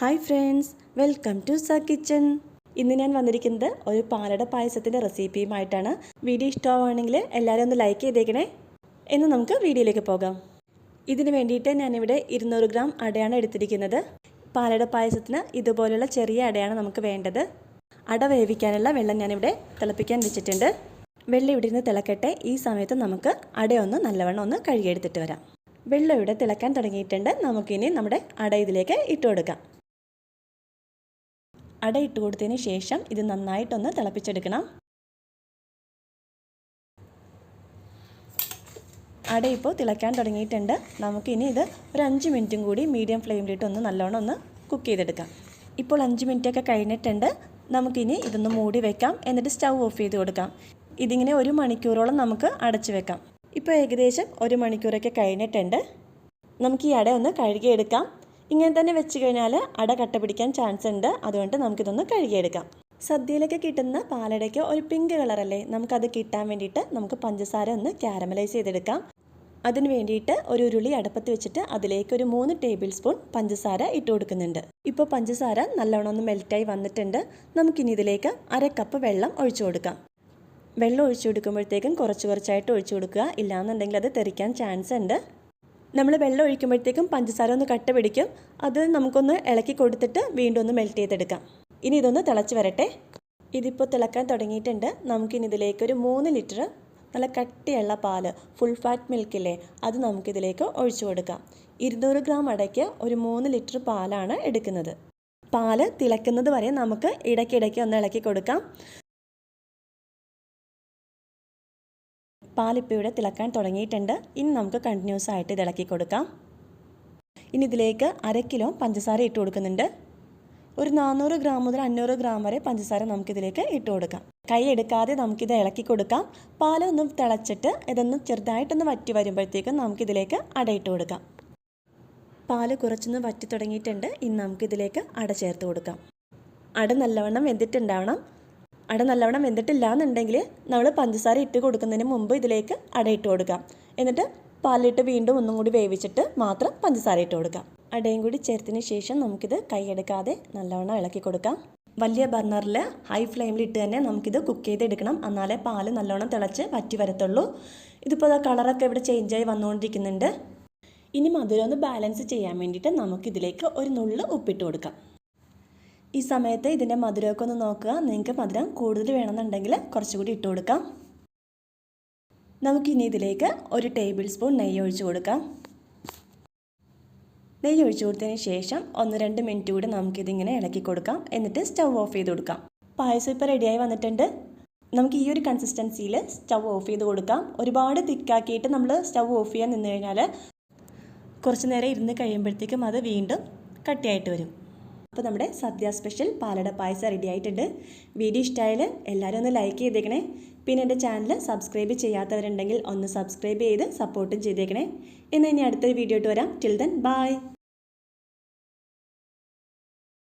Hi friends welcome to the kitchen. ഇന്ന് ഞാൻ വന്നിരിക്കുന്നത് ഒരു പാലട പായസത്തിന്റെ റെസിപ്പിയുമായിട്ടാണ്. വീഡിയോ ഇഷ്ടമാണെങ്കിൽ എല്ലാവരും ഒന്ന് ലൈക്ക് ചെയ്തേക്കണേ. എന്ന് നമുക്ക് വീഡിയോയിലേക്ക് പോകാം. ഇതിന് വേണ്ടിയിട്ട് ഞാനിവിടെ ഇരുന്നൂറ് ഗ്രാം അടയാണ് എടുത്തിരിക്കുന്നത്. പാലട പായസത്തിന് ഇതുപോലെയുള്ള ചെറിയ അടയാണ് നമുക്ക് വേണ്ടത്. അട വേവിക്കാനുള്ള വെള്ളം ഞാനിവിടെ തിളപ്പിക്കാൻ വെച്ചിട്ടുണ്ട്. വെള്ളം ഇവിടെ നിന്ന് തിളക്കട്ടെ. ഈ സമയത്ത് നമുക്ക് അടയൊന്ന് നല്ലവണ്ണം ഒന്ന് കഴുകിയെടുത്തിട്ട് വരാം. വെള്ളം ഇവിടെ തിളക്കാൻ തുടങ്ങിയിട്ടുണ്ട്. നമുക്കിനി നമ്മുടെ അട ഇതിലേക്ക് ഇട്ട് കൊടുക്കാം അട ഇട്ട് കൊടുത്തതിന് ശേഷം ഇത് നന്നായിട്ടൊന്ന് തിളപ്പിച്ചെടുക്കണം. അട ഇപ്പോൾ തിളയ്ക്കാൻ തുടങ്ങിയിട്ടുണ്ട്. നമുക്കിനി ഇത് ഒരു അഞ്ച് മിനിറ്റും കൂടി മീഡിയം ഫ്ലെയിമിലിട്ട് ഒന്ന് നല്ലോണം ഒന്ന് കുക്ക് ചെയ്തെടുക്കാം. ഇപ്പോൾ അഞ്ച് മിനിറ്റൊക്കെ കഴിഞ്ഞിട്ടുണ്ട്. നമുക്കിനി ഇതൊന്ന് മൂടി വെക്കാം. എന്നിട്ട് സ്റ്റൗ ഓഫ് ചെയ്ത് കൊടുക്കാം. ഇതിങ്ങനെ ഒരു മണിക്കൂറോളം നമുക്ക് അടച്ചു വെക്കാം. ഇപ്പോൾ ഏകദേശം ഒരു മണിക്കൂറൊക്കെ കഴിഞ്ഞിട്ടുണ്ട്. നമുക്ക് ഈ അട ഒന്ന് കഴുകിയെടുക്കാം. ഇങ്ങനെ തന്നെ വെച്ച് കഴിഞ്ഞാൽ അട കട്ട പിടിക്കാൻ ചാൻസ് ഉണ്ട്. അതുകൊണ്ട് നമുക്കിതൊന്ന് കഴുകിയെടുക്കാം. സദ്യയിലൊക്കെ കിട്ടുന്ന പാലടയ്ക്ക് ഒരു പിങ്ക് കളറല്ലേ നമുക്കത് കിട്ടാൻ വേണ്ടിയിട്ട് നമുക്ക് പഞ്ചസാര ഒന്ന് ക്യാരമലൈസ് ചെയ്തെടുക്കാം. അതിന് വേണ്ടിയിട്ട് ഒരു ഉരുളി അടപ്പത്ത് വെച്ചിട്ട് അതിലേക്ക് ഒരു മൂന്ന് ടേബിൾ സ്പൂൺ പഞ്ചസാര ഇട്ട് കൊടുക്കുന്നുണ്ട്. ഇപ്പോൾ പഞ്ചസാര നല്ലോണം ഒന്ന് മെൽറ്റായി വന്നിട്ടുണ്ട്. നമുക്കിനി ഇതിലേക്ക് അര കപ്പ് വെള്ളം ഒഴിച്ചു കൊടുക്കാം. വെള്ളം ഒഴിച്ചു കൊടുക്കുമ്പോഴത്തേക്കും കുറച്ച് കുറച്ചായിട്ട് ഒഴിച്ചു കൊടുക്കുക. ഇല്ലാന്നുണ്ടെങ്കിൽ അത് തെറിക്കാൻ ചാൻസ് ഉണ്ട്. നമ്മൾ വെള്ളം ഒഴിക്കുമ്പോഴത്തേക്കും പഞ്ചസാര ഒന്ന് കട്ട പിടിക്കും. അത് നമുക്കൊന്ന് ഇളക്കി കൊടുത്തിട്ട് വീണ്ടും ഒന്ന് മെൽറ്റ് ചെയ്തെടുക്കാം. ഇനി ഇതൊന്ന് തിളച്ച് വരട്ടെ. ഇതിപ്പോൾ തിളക്കാൻ തുടങ്ങിയിട്ടുണ്ട്. നമുക്കിനി ഇതിലേക്ക് ഒരു മൂന്ന് ലിറ്റർ നല്ല കട്ടിയുള്ള പാൽ ഫുൾ ഫാറ്റ് മിൽക്കില്ലേ അത് നമുക്കിതിലേക്ക് ഒഴിച്ചു കൊടുക്കാം. ഇരുന്നൂറ് ഗ്രാം അടയ്ക്ക് ഒരു മൂന്ന് ലിറ്റർ പാലാണ് എടുക്കുന്നത്. പാൽ തിളക്കുന്നത് വരെ നമുക്ക് ഇടയ്ക്കിടയ്ക്ക് ഒന്ന് ഇളക്കി കൊടുക്കാം. പാലിപ്പോൾ ഇവിടെ തിളക്കാൻ തുടങ്ങിയിട്ടുണ്ട്. ഇനി നമുക്ക് കണ്ടിന്യൂസ് ആയിട്ട് ഇളക്കി കൊടുക്കാം. ഇനി ഇതിലേക്ക് അര കിലോ പഞ്ചസാര ഇട്ട് കൊടുക്കുന്നുണ്ട്. ഒരു നാനൂറ് ഗ്രാം മുതൽ അഞ്ഞൂറ് ഗ്രാം വരെ പഞ്ചസാര നമുക്കിതിലേക്ക് ഇട്ട് കൊടുക്കാം. കൈ എടുക്കാതെ നമുക്കിത് ഇളക്കി കൊടുക്കാം. പാലൊന്നും തിളച്ചിട്ട് ഇതൊന്ന് ചെറുതായിട്ടൊന്ന് വറ്റി വരുമ്പോഴത്തേക്കും നമുക്കിതിലേക്ക് അടയിട്ട് കൊടുക്കാം. പാൽ കുറച്ചൊന്ന് വറ്റി തുടങ്ങിയിട്ടുണ്ട്. ഇനി നമുക്കിതിലേക്ക് അട ചേർത്ത് കൊടുക്കാം. അട നല്ലവണ്ണം വെന്തിട്ടുണ്ടാവണം. അട നല്ലവണ്ണം വെന്തിട്ടില്ല എന്നുണ്ടെങ്കിൽ നമ്മൾ പഞ്ചസാര ഇട്ട് കൊടുക്കുന്നതിന് മുമ്പ് ഇതിലേക്ക് അട ഇട്ട് കൊടുക്കാം എന്നിട്ട് പാലിട്ട് വീണ്ടും ഒന്നും കൂടി വേവിച്ചിട്ട് മാത്രം പഞ്ചസാര ഇട്ട് കൊടുക്കാം അടയും കൂടി ചേർത്തതിന് ശേഷം നമുക്കിത് കൈയെടുക്കാതെ നല്ലവണ്ണം ഇളക്കി കൊടുക്കാം. വലിയ ബർണറിൽ ഹൈ ഫ്ലെയിമിൽ ഇട്ട് തന്നെ നമുക്കിത് കുക്ക് ചെയ്തെടുക്കണം. എന്നാലേ പാൽ നല്ലോണം തിളച്ച് വറ്റി വരത്തുള്ളൂ. ഇതിപ്പോൾ കളറൊക്കെ ഇവിടെ ചേഞ്ചായി വന്നുകൊണ്ടിരിക്കുന്നുണ്ട്. ഇനി മധുരം ഒന്ന് ബാലൻസ് ചെയ്യാൻ വേണ്ടിയിട്ട് നമുക്കിതിലേക്ക് ഒരു നുള്ള് ഉപ്പിട്ട് കൊടുക്കാം. ഈ സമയത്ത് ഇതിന്റെ മധുരമൊക്കെ ഒന്ന് നോക്കുക. നിങ്ങൾക്ക് മധുരം കൂടുതൽ വേണമെന്നുണ്ടെങ്കിൽ കുറച്ചുകൂടി ഇട്ട് കൊടുക്കാം. നമുക്കിനി ഇതിലേക്ക് ഒരു ടേബിൾ സ്പൂൺ നെയ്യ് ഒഴിച്ച് കൊടുക്കാം. നെയ്യ് ഒഴിച്ചു കൊടുത്തതിന് ശേഷം ഒന്ന് രണ്ട് മിനിറ്റ് കൂടി നമുക്കിതിങ്ങനെ ഇളക്കി കൊടുക്കാം. എന്നിട്ട് സ്റ്റൗ ഓഫ് ചെയ്ത് കൊടുക്കാം. പായസം ഇപ്പോൾ റെഡിയായി വന്നിട്ടുണ്ട്. നമുക്ക് ഈ ഒരു കൺസിസ്റ്റൻസിയിൽ സ്റ്റൗ ഓഫ് ചെയ്ത് കൊടുക്കാം. ഒരുപാട് തിക്കാക്കിയിട്ട് നമ്മൾ സ്റ്റൗ ഓഫ് ചെയ്യാൻ നിന്ന് കഴിഞ്ഞാൽ കുറച്ച് നേരം ഇരുന്ന് കഴിയുമ്പോഴത്തേക്കും അത് വീണ്ടും കട്ടിയായിട്ട് വരും. അപ്പോൾ നമ്മുടെ സദ്യ സ്പെഷ്യൽ പാലട പായസം റെഡി ആയിട്ടുണ്ട്. വീഡിയോ ഇഷ്ടമായാൽ എല്ലാവരും ഒന്ന് ലൈക്ക് ചെയ്തേക്കണേ. പിന്നെ എന്റെ ചാനൽ സബ്സ്ക്രൈബ് ചെയ്യാത്തവരുണ്ടെങ്കിൽ ഒന്ന് സബ്സ്ക്രൈബ് ചെയ്ത് സപ്പോർട്ടും ചെയ്തേക്കണേ. എന്നാൽ ഇനി അടുത്തൊരു വീഡിയോ ഇട്ട് വരാം. Till then bye